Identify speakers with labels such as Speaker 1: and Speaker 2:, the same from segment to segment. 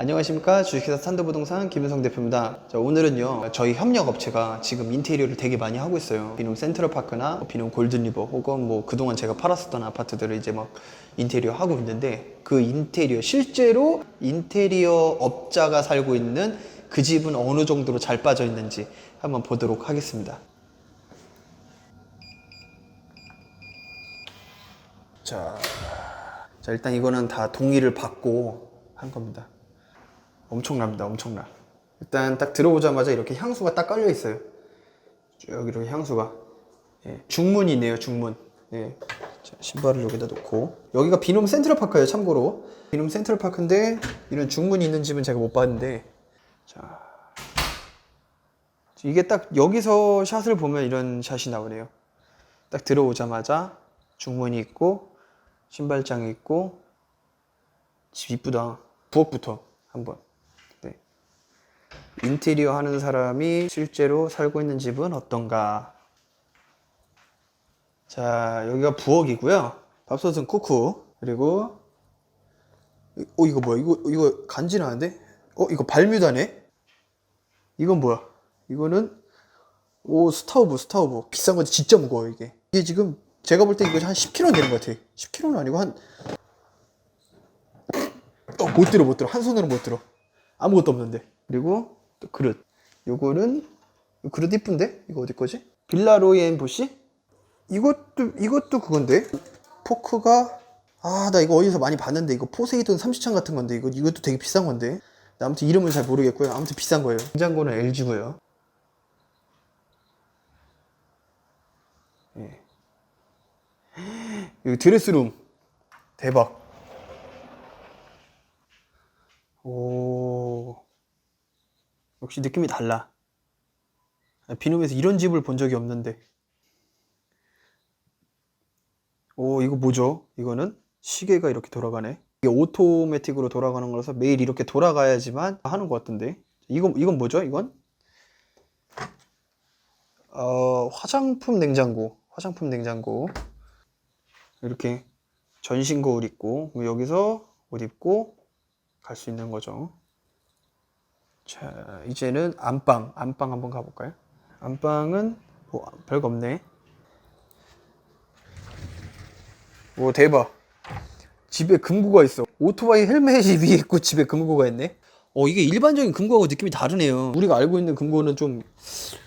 Speaker 1: 안녕하십니까 주식회사 산도부동산 김윤성 대표입니다. 자, 오늘은요 저희 협력 업체가 지금 인테리어를 되게 많이 하고 있어요. 비놈 센트럴파크나 뭐 비놈 골든리버 혹은 뭐 그동안 제가 팔았었던 아파트들을 이제 막 인테리어 하고 있는데 그 인테리어 실제로 인테리어 업자가 살고 있는 그 집은 어느 정도로 잘 빠져 있는지 한번 보도록 하겠습니다. 자, 자 일단 이거는 다 동의를 받고 한 겁니다. 엄청납니다, 엄청나. 일단 딱 들어오자마자 이렇게 향수가 딱 깔려 있어요. 쭉 이렇게 향수가. 예, 중문이 있네요, 중문. 예. 자, 신발을 여기다 놓고. 여기가 비놈 센트럴파크예요, 참고로. 비놈 센트럴파크인데 이런 중문이 있는 집은 제가 못 봤는데. 자. 이게 딱 여기서 샷을 보면 이런 샷이 나오네요. 딱 들어오자마자 중문이 있고 신발장이 있고 집 이쁘다. 부엌부터 한번. 네. 인테리어 하는 사람이 실제로 살고 있는 집은 어떤가? 자, 여기가 부엌이고요. 밥솥은 쿠쿠. 그리고 어 이거 뭐야? 이거 이거 간지나는데? 어 이거 발뮤다네? 이건 뭐야? 이거는 오 스타우브 스타우브 비싼 건데 진짜 무거워 이게. 이게 지금 제가 볼 때 이거 한 10kg 되는 것 같아. 10kg는 아니고 한 어, 못 들어, 못 들어. 한 손으로 못 들어. 아무것도 없는데. 그리고 또 그릇. 요거는, 이 그릇 이쁜데? 이거 어디 거지? 빌라로이엔 보시? 이것도, 이것도 그건데? 포크가, 아, 나 이거 어디서 많이 봤는데. 이거 포세이돈 30창 같은 건데. 이거, 이것도 되게 비싼 건데. 나 아무튼 이름은 잘 모르겠고요. 아무튼 비싼 거예요. 냉장고는 LG고요. 예. 여기 드레스룸. 대박. 오. 역시 느낌이 달라. 아, 비놈에서 이런 집을 본 적이 없는데. 오, 이거 뭐죠? 이거는 시계가 이렇게 돌아가네. 이게 오토매틱으로 돌아가는 거라서 매일 이렇게 돌아가야지만 하는 것 같은데. 이건, 이건 뭐죠? 이건? 어, 화장품 냉장고. 화장품 냉장고. 이렇게 전신 거울 있고, 여기서 옷 입고 갈 수 있는 거죠. 자, 이제는 안방. 안방 한번 가볼까요? 안방은 뭐 별거 없네. 오, 대박. 집에 금고가 있어. 오토바이 헬멧이 위에 있고 집에 금고가 있네. 어, 이게 일반적인 금고하고 느낌이 다르네요. 우리가 알고 있는 금고는 좀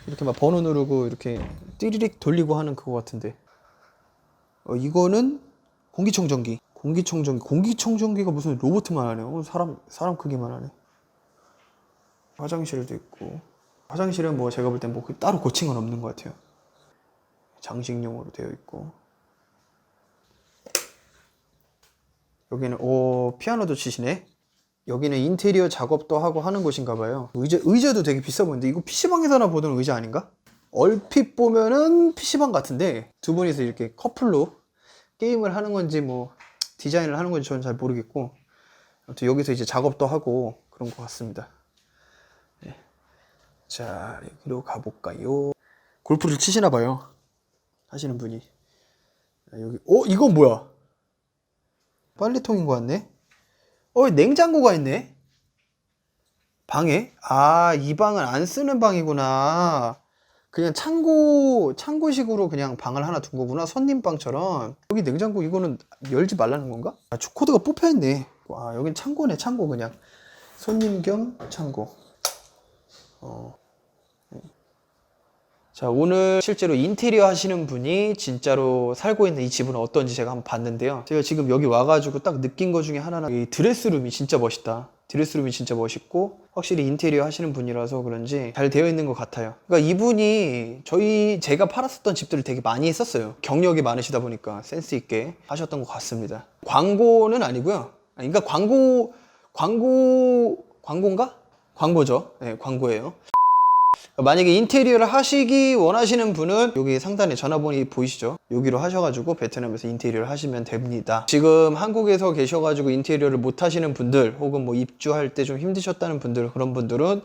Speaker 1: 이렇게 막 번호 누르고 이렇게 띠리릭 돌리고 하는 그거 같은데. 어, 이거는 공기청정기. 공기청정기. 공기청정기가 무슨 로봇만 하네. 어, 사람, 사람 크기만 하네. 화장실도 있고. 화장실은 뭐 제가 볼 땐 뭐 따로 고친 건 없는 것 같아요. 장식용으로 되어 있고. 여기는, 오, 피아노도 치시네. 여기는 인테리어 작업도 하고 하는 곳인가 봐요. 의자, 의자도 되게 비싸 보이는데 이거 PC방에서나 보던 의자 아닌가? 얼핏 보면은 PC방 같은데 두 분이서 이렇게 커플로 게임을 하는 건지 뭐 디자인을 하는 건지 저는 잘 모르겠고 아무튼 여기서 이제 작업도 하고 그런 것 같습니다. 네. 자 여기로 가볼까요? 골프를 치시나 봐요. 하시는 분이 자, 여기 어 이건 뭐야? 빨래통인 것 같네. 어 냉장고가 있네. 방에? 아, 이 방은 안 쓰는 방이구나. 그냥 창고, 창고식으로 그냥 방을 하나 둔 거구나. 손님 방처럼. 여기 냉장고 이거는 열지 말라는 건가? 아, 주코드가 뽑혀있네. 와, 여긴 창고네, 창고 그냥. 손님 겸 창고. 어. 자, 오늘 실제로 인테리어 하시는 분이 진짜로 살고 있는 이 집은 어떤지 제가 한번 봤는데요. 제가 지금 여기 와가지고 딱 느낀 것 중에 하나는 이 드레스룸이 진짜 멋있다. 드레스룸이 진짜 멋있고 확실히 인테리어 하시는 분이라서 그런지 잘 되어 있는 것 같아요. 그러니까 이분이 저희 제가 팔았었던 집들을 되게 많이 했었어요. 경력이 많으시다 보니까 센스 있게 하셨던 것 같습니다. 광고는 아니고요. 아니, 그러니까 광고 광고 광고인가? 광고죠. 네, 광고예요. 만약에 인테리어를 하시기 원하시는 분은 여기 상단에 전화번호 보이시죠? 여기로 하셔가지고 베트남에서 인테리어를 하시면 됩니다. 지금 한국에서 계셔가지고 인테리어를 못 하시는 분들 혹은 뭐 입주할 때 좀 힘드셨다는 분들 그런 분들은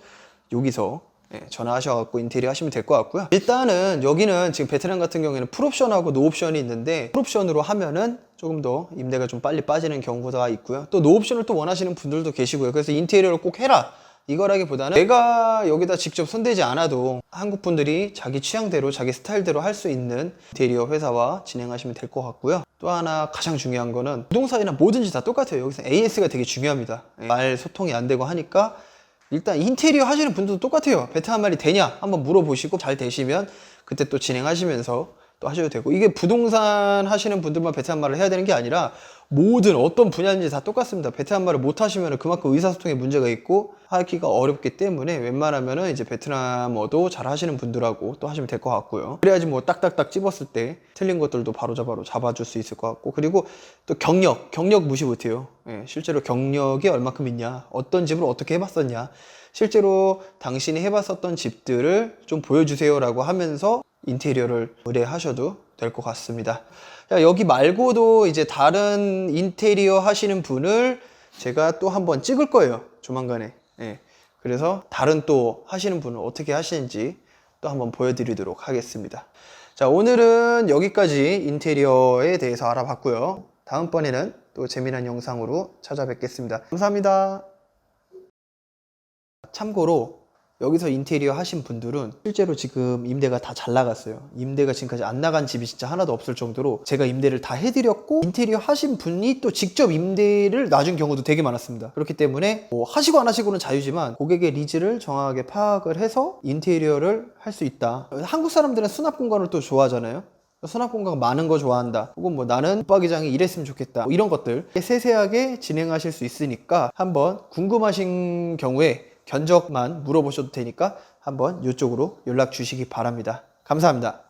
Speaker 1: 여기서 예, 전화하셔갖고 인테리어 하시면 될 것 같고요. 일단은 여기는 지금 베트남 같은 경우에는 풀옵션하고 노옵션이 있는데 풀옵션으로 하면은 조금 더 임대가 좀 빨리 빠지는 경우가 있고요. 또 노옵션을 또 원하시는 분들도 계시고요. 그래서 인테리어를 꼭 해라. 이거라기보다는 내가 여기다 직접 손대지 않아도 한국 분들이 자기 취향대로 자기 스타일대로 할 수 있는 인테리어 회사와 진행하시면 될 것 같고요. 또 하나 가장 중요한 거는 부동산이나 뭐든지 다 똑같아요. 여기서 AS가 되게 중요합니다. 예, 말 소통이 안 되고 하니까 일단 인테리어 하시는 분들도 똑같아요. 베트 한 마리 되냐 한번 물어보시고 잘 되시면 그때 또 진행하시면서 또 하셔도 되고 이게 부동산 하시는 분들만 베트남말을 해야 되는 게 아니라 모든 어떤 분야인지 다 똑같습니다. 베트남말을 못 하시면 그만큼 의사소통에 문제가 있고 하기가 어렵기 때문에 웬만하면은 이제 베트남어도 잘 하시는 분들하고 또 하시면 될 것 같고요. 그래야지 뭐 딱딱딱 찝었을 때 틀린 것들도 바로잡아로 잡아줄 수 있을 것 같고 그리고 또 경력, 경력 무시 못해요. 예, 실제로 경력이 얼마큼 있냐, 어떤 집을 어떻게 해봤었냐, 실제로 당신이 해봤었던 집들을 좀 보여주세요라고 하면서 인테리어를 의뢰하셔도 될 것 같습니다. 자, 여기 말고도 이제 다른 인테리어 하시는 분을 제가 또 한번 찍을 거예요. 조만간에. 예. 그래서 다른 또 하시는 분을 어떻게 하시는지 또 한번 보여드리도록 하겠습니다. 자, 오늘은 여기까지 인테리어에 대해서 알아봤고요. 다음번에는 또 재미난 영상으로 찾아뵙겠습니다. 감사합니다. 참고로 여기서 인테리어 하신 분들은 실제로 지금 임대가 다 잘 나갔어요. 임대가 지금까지 안 나간 집이 진짜 하나도 없을 정도로 제가 임대를 다 해드렸고 인테리어 하신 분이 또 직접 임대를 놔준 경우도 되게 많았습니다. 그렇기 때문에 뭐 하시고 안 하시고는 자유지만 고객의 니즈를 정확하게 파악을 해서 인테리어를 할 수 있다. 한국 사람들은 수납 공간을 또 좋아하잖아요. 수납 공간 많은 거 좋아한다. 혹은 뭐 나는 붙박이장이 이랬으면 좋겠다. 뭐 이런 것들 세세하게 진행하실 수 있으니까 한번 궁금하신 경우에 견적만 물어보셔도 되니까 한번 이쪽으로 연락 주시기 바랍니다. 감사합니다.